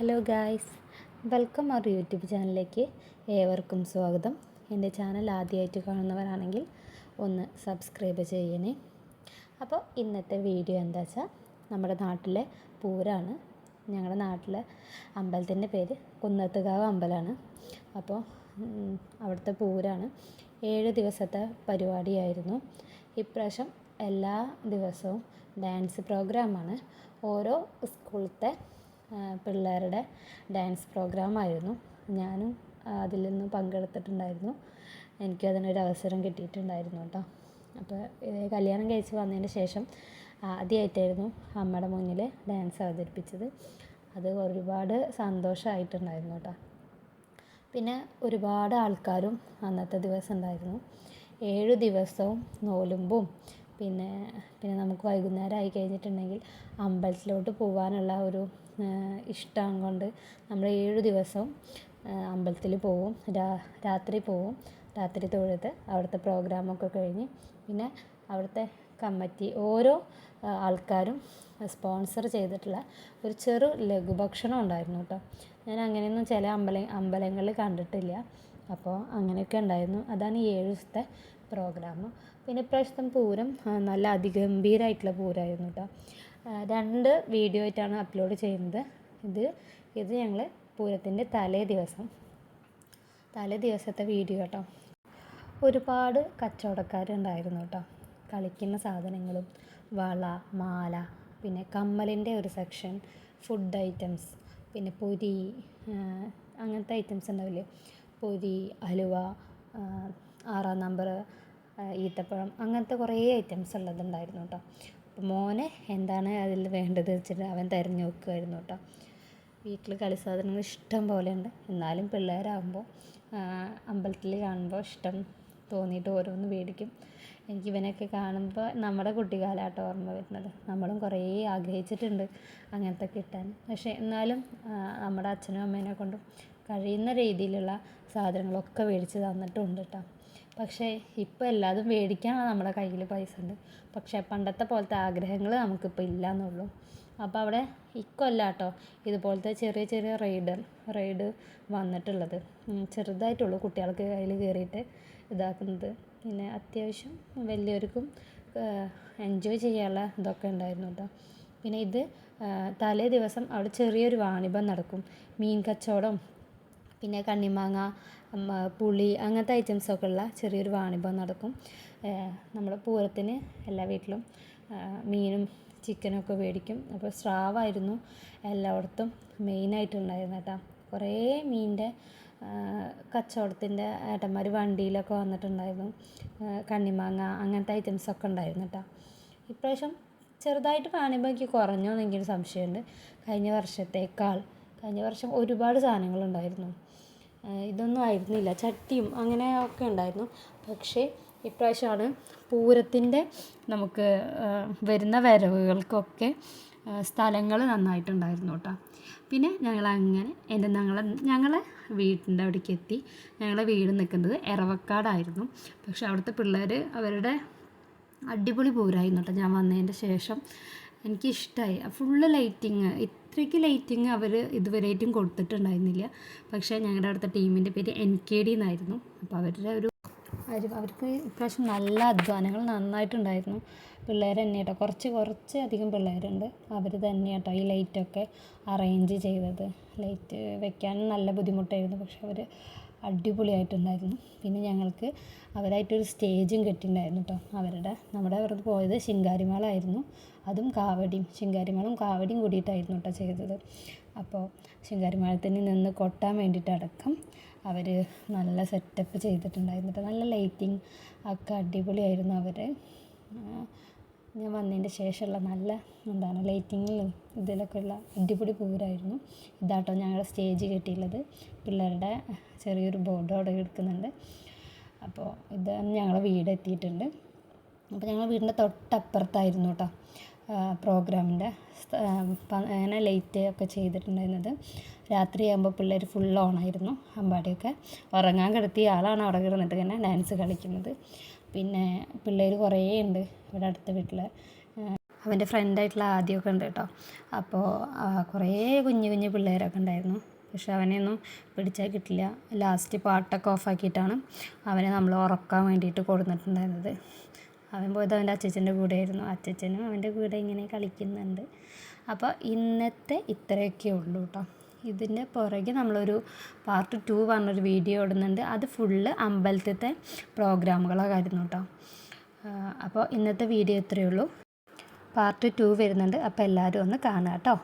Hello guys welcome our YouTube ചാനലിലേക്ക് ഏവർക്കും സ്വാഗതം. എന്റെ ചാനൽ ആദ്യമായിട്ട് കാണുന്നവരാണെങ്കിൽ ഒന്ന് സബ്സ്ക്രൈബ് ചെയ്യണേ. അപ്പോൾ ഇന്നത്തെ വീഡിയോ എന്താ വെച്ചാൽ നമ്മുടെ നാട്ടിലെ പൂരാണ്. ഞങ്ങളുടെ നാട്ടിലെ അമ്പലത്തിന്റെ പേര് കുന്നത്തുകാവ് അമ്പലമാണ്. അപ്പോൾ അവിടുത്തെ പൂരാണ്. ഏഴ് ദിവസത്തെ പരിപാടിയായിരുന്നു. ഇപ്രാവശ്യം എല്ലാ ദിവസവും ഡാൻസ് പ്രോഗ്രാമാണ്. ഓരോ സ്കൂളത്തെ പിള്ളേരുടെ ഡാൻസ് പ്രോഗ്രാമായിരുന്നു ഞാനും അതിൽ നിന്ന് പങ്കെടുത്തിട്ടുണ്ടായിരുന്നു. എനിക്കതിനൊരു അവസരം കിട്ടിയിട്ടുണ്ടായിരുന്നു കേട്ടോ. അപ്പോൾ കല്യാണം കഴിച്ച് വന്നതിന് ശേഷം ആദ്യമായിട്ടായിരുന്നു അമ്മയുടെ മുന്നിൽ ഡാൻസ് അവതരിപ്പിച്ചത്. അത് ഒരുപാട് സന്തോഷമായിട്ടുണ്ടായിരുന്നു കേട്ടോ. പിന്നെ ഒരുപാട് ആൾക്കാരും അന്നത്തെ ദിവസം ഉണ്ടായിരുന്നു. ഏഴ് ദിവസവും നോലുമ്പും പിന്നെ പിന്നെ നമുക്ക് വൈകുന്നേരം ആയി കഴിഞ്ഞിട്ടുണ്ടെങ്കിൽ അമ്പലത്തിലോട്ട് പോകാനുള്ള ഒരു ഇഷ്ടം കൊണ്ട് നമ്മൾ ഏഴ് ദിവസവും അമ്പലത്തിൽ പോവും. രാത്രി പോവും. രാത്രി തൊഴുത് അവിടുത്തെ പ്രോഗ്രാമൊക്കെ കഴിഞ്ഞ് പിന്നെ അവിടുത്തെ കമ്മിറ്റി ഓരോ ആൾക്കാരും സ്പോൺസർ ചെയ്തിട്ടുള്ള ഒരു ചെറു ലഘുഭക്ഷണം ഉണ്ടായിരുന്നു കേട്ടോ ഞാൻ അങ്ങനെയൊന്നും ചില അമ്പല അമ്പലങ്ങളിൽ കണ്ടിട്ടില്ല. അപ്പോൾ അങ്ങനെയൊക്കെ ഉണ്ടായിരുന്നു. അതാണ് ഏഴ് ദിവസത്തെ പ്രോഗ്രാം പിന്നെ ഇപ്രാവശ്യത്തെ പൂരം നല്ല അതിഗംഭീരമായിട്ടുള്ള പൂരമായിരുന്നു കേട്ടോ രണ്ട് വീഡിയോ ആയിട്ടാണ് അപ്ലോഡ് ചെയ്യുന്നത്. ഇത് ഇത് ഞങ്ങൾ പൂരത്തിന്റെ തലേ ദിവസം. തലേ ദിവസത്തെ വീഡിയോ കേട്ടോ. ഒരുപാട് കച്ചവടക്കാരുണ്ടായിരുന്നു കേട്ടോ. കളിക്കുന്ന സാധനങ്ങളും വള മാല പിന്നെ കമ്മലിന്റെ ഒരു സെക്ഷൻ ഫുഡ് ഐറ്റംസ് പിന്നെ പൊരി അങ്ങനത്തെ ഐറ്റംസ് ഉണ്ടാവില്ലേ? പൊരി അലുവ ആറാം നമ്പർ ഈത്തപ്പഴം അങ്ങനത്തെ കുറേ ഐറ്റംസ് ഉള്ളതുണ്ടായിരുന്നു കേട്ടോ. മോനെ എന്താണ് അതിൽ വേണ്ടത് വെച്ചിട്ട് അവൻ തിരഞ്ഞു നോക്കുമായിരുന്നു കേട്ടോ. വീട്ടിൽ കളി സാധനങ്ങൾ ഇഷ്ടം പോലെ ഉണ്ട് എന്നാലും പിള്ളേരാകുമ്പോൾ അമ്പലത്തിൽ കാണുമ്പോൾ ഇഷ്ടം തോന്നിയിട്ട് ഓരോന്ന് മേടിക്കും. എനിക്ക് ഇവനെയൊക്കെ കാണുമ്പോൾ നമ്മുടെ കുട്ടിക്കാലമാട്ടോ ഓർമ്മ വരുന്നത്. നമ്മളും കുറേ ആഗ്രഹിച്ചിട്ടുണ്ട് അങ്ങനത്തെ കിട്ടാൻ. പക്ഷേ എന്നാലും നമ്മുടെ അച്ഛനും അമ്മേനെ കൊണ്ടും കഴിയുന്ന രീതിയിലുള്ള സാധനങ്ങളൊക്കെ മേടിച്ച് തന്നിട്ടുണ്ട് കേട്ടോ. പക്ഷേ ഇപ്പോൾ എല്ലാതും മേടിക്കാനുള്ള നമ്മുടെ കയ്യിൽ പൈസ ഉണ്ട്. പക്ഷേ പണ്ടത്തെ പോലത്തെ ആഗ്രഹങ്ങൾ നമുക്കിപ്പോൾ ഇല്ല എന്നുള്ളൂ അപ്പോൾ അവിടെ ഇക്കൊല്ല കേട്ടോ. ഇതുപോലത്തെ ചെറിയ ചെറിയ റൈഡ് റൈഡ് വന്നിട്ടുള്ളത്. ചെറുതായിട്ടുള്ളൂ കുട്ടികൾക്ക് കയ്യിൽ കയറിയിട്ട് ഇതാക്കുന്നത്. പിന്നെ അത്യാവശ്യം വലിയവർക്കും എൻജോയ് ചെയ്യാനുള്ള ഇതൊക്കെ ഉണ്ടായിരുന്നു കേട്ടോ. പിന്നെ ഇത് തലേ ദിവസം അവിടെ ചെറിയൊരു വാണിഭം നടക്കും. മീൻ കച്ചവടം പിന്നെ കണ്ണിമാങ്ങ പുളി അങ്ങനത്തെ ഐറ്റംസൊക്കെ ഉള്ള ചെറിയൊരു വാണിഭം നടക്കും. നമ്മുടെ പൂരത്തിന് എല്ലാ വീട്ടിലും മീനും മീനും ചിക്കനൊക്കെ മേടിക്കും. അപ്പോൾ സ്രാവായിരുന്നു എല്ലായിടത്തും മെയിനായിട്ടുണ്ടായിരുന്നത് കേട്ടോ. കുറേ മീനിന്റെ കച്ചവടത്തിന്റെ ഏട്ടന്മാർ വണ്ടിയിലൊക്കെ വന്നിട്ടുണ്ടായിരുന്നു. കണ്ണിമാങ്ങ അങ്ങനത്തെ ഐറ്റംസൊക്കെ ഉണ്ടായിരുന്നു കേട്ടോ. ഇപ്രാവശ്യം ചെറുതായിട്ട് വാണിഭം എനിക്ക് കുറഞ്ഞോ എന്നെങ്കിലും സംശയമുണ്ട്. കഴിഞ്ഞ വർഷത്തേക്കാൾ കഴിഞ്ഞ വർഷം ഒരുപാട് സാധനങ്ങളുണ്ടായിരുന്നു ഇതൊന്നും ആയിരുന്നില്ല. ചട്ടിയും അങ്ങനെ ഒക്കെ ഉണ്ടായിരുന്നു. പക്ഷേ ഇപ്രാവശ്യമാണ് പൂരത്തിന്റെ നമുക്ക് വരുന്ന വരവുകൾക്കൊക്കെ സ്ഥലങ്ങൾ നന്നായിട്ടുണ്ടായിരുന്നു കേട്ടോ. പിന്നെ ഞങ്ങൾ അങ്ങനെ എന്റെ ഞങ്ങളെ ഞങ്ങളെ വീടിന്റെ അവിടേക്ക് എത്തി. ഞങ്ങളെ വീട് നിൽക്കുന്നത് എറവക്കാടായിരുന്നു. പക്ഷെ അവിടുത്തെ പിള്ളേർ അവരുടെ അടിപൊളി പൂരമായിരുന്നു കേട്ടോ. ഞാൻ വന്നതിന്റെ ശേഷം എനിക്കിഷ്ടമായി ഫുള്ള് ലൈറ്റിങ് ഇത്രയ്ക്ക് ലൈറ്റിങ് അവർ ഇതുവരെയായിട്ടും കൊടുത്തിട്ടുണ്ടായിരുന്നില്ല. പക്ഷേ ഞങ്ങളുടെ അടുത്ത ടീമിന്റെ പേര് എൻ കെ ഡി എന്നായിരുന്നു. അപ്പോൾ അവരുടെ ഒരു അവർ അവർക്ക് ഇപ്രാവശ്യം നല്ല അധ്വാനങ്ങൾ നന്നായിട്ടുണ്ടായിരുന്നു. പിള്ളേർ തന്നെ കേട്ടോ കുറച്ച് കുറച്ച് അധികം പിള്ളേരുണ്ട്. അവർ തന്നെ കേട്ടോ ഈ ലൈറ്റൊക്കെ അറേഞ്ച് ചെയ്തത്. ലൈറ്റ് വെക്കാൻ നല്ല ബുദ്ധിമുട്ടായിരുന്നു. പക്ഷെ അവർ അടിപൊളിയായിട്ടുണ്ടായിരുന്നു പിന്നെ ഞങ്ങൾക്ക് അവരായിട്ടൊരു സ്റ്റേജും കെട്ടിയിട്ടുണ്ടായിരുന്നു കേട്ടോ അവരുടെ നമ്മുടെ അവർക്ക് പോയത് ശിങ്കാരിമേളായിരുന്നു. അതും കാവടിയും ശിങ്കാരിമാലും കാവടിയും കൂടിയിട്ടായിരുന്നു കേട്ടോ ചെയ്തത്. അപ്പോൾ ശിങ്കാരിമേളത്തിന് നിന്ന് കൊട്ടാൻ വേണ്ടിയിട്ടടക്കം അവർ നല്ല സെറ്റപ്പ് ചെയ്തിട്ടുണ്ടായിരുന്നു കേട്ടോ നല്ല ലൈറ്റിങ് ഒക്കെ അടിപൊളിയായിരുന്നു അവർ ഞാൻ വന്നതിന്റെ ശേഷമുള്ള നല്ല എന്താണ് ലൈറ്റിങ്ങിലും ഇതിലൊക്കെ ഉള്ള അടിപൊളി പൂരായിരുന്നു. ഇതാട്ടോ ഞങ്ങളുടെ സ്റ്റേജ് കെട്ടിയുള്ളത്. പിള്ളേരുടെ ചെറിയൊരു ബോർഡ് അവിടെ എടുക്കുന്നുണ്ട് അപ്പോൾ ഇത് ഞങ്ങളെ വീട് എത്തിയിട്ടുണ്ട്. അപ്പോൾ ഞങ്ങൾ വീടിന്റെ തൊട്ടപ്പുറത്തായിരുന്നു കേട്ടോ പ്രോഗ്രാമിന്റെ അങ്ങനെ ലൈറ്റ് ഒക്കെ ചെയ്തിട്ടുണ്ടായിരുന്നത്. രാത്രിയാകുമ്പോൾ പിള്ളേർ ഫുൾ ഓണായിരുന്നു അമ്പാടിയൊക്കെ. ഉറങ്ങാൻ കിടത്തിയ ആളാണ് അവിടെ കിടന്നിട്ട് ഇങ്ങനെ ഡാൻസ് കളിക്കുന്നത്. പിന്നെ പിള്ളേർ കുറേ ഉണ്ട് ഇവിടെ അടുത്ത വീട്ടിൽ അവന്റെ ഫ്രണ്ടായിട്ടുള്ള ആദ്യമൊക്കെ ഉണ്ട് കേട്ടോ. അപ്പോൾ കുറേ കുഞ്ഞു കുഞ്ഞു പിള്ളേരൊക്കെ ഉണ്ടായിരുന്നു. പക്ഷെ അവനെയൊന്നും പിടിച്ചാൽ കിട്ടില്ല. ലാസ്റ്റ് പാട്ടൊക്കെ ഓഫാക്കിയിട്ടാണ് അവനെ നമ്മൾ ഉറക്കാൻ വേണ്ടിയിട്ട് കൊടുത്തിട്ടുണ്ടായിരുന്നത് അവൻ പോയത് അവന്റെ അച്ചച്ചന്റെ കൂടെയായിരുന്നു. അച്ചച്ചനും അവന്റെ കൂടെ ഇങ്ങനെ കളിക്കുന്നുണ്ട്. അപ്പോൾ ഇന്നത്തെ ഇത്രയൊക്കെ ഉള്ളൂ കേട്ടോ. ഇതിന്റെ പുറകെ നമ്മളൊരു പാർട്ട് ടു പറഞ്ഞൊരു വീഡിയോ ഇടുന്നുണ്ട്. അത് ഫുള്ള് അമ്പലത്തിലത്തെ പ്രോഗ്രാമുകളായിരുന്നു കേട്ടോ അപ്പോൾ ഇന്നത്തെ വീഡിയോ ഇത്രയേ ഉള്ളൂ. പാർട്ട് ടു വരുന്നുണ്ട്. അപ്പോൾ എല്ലാവരും ഒന്ന് കാണാം കേട്ടോ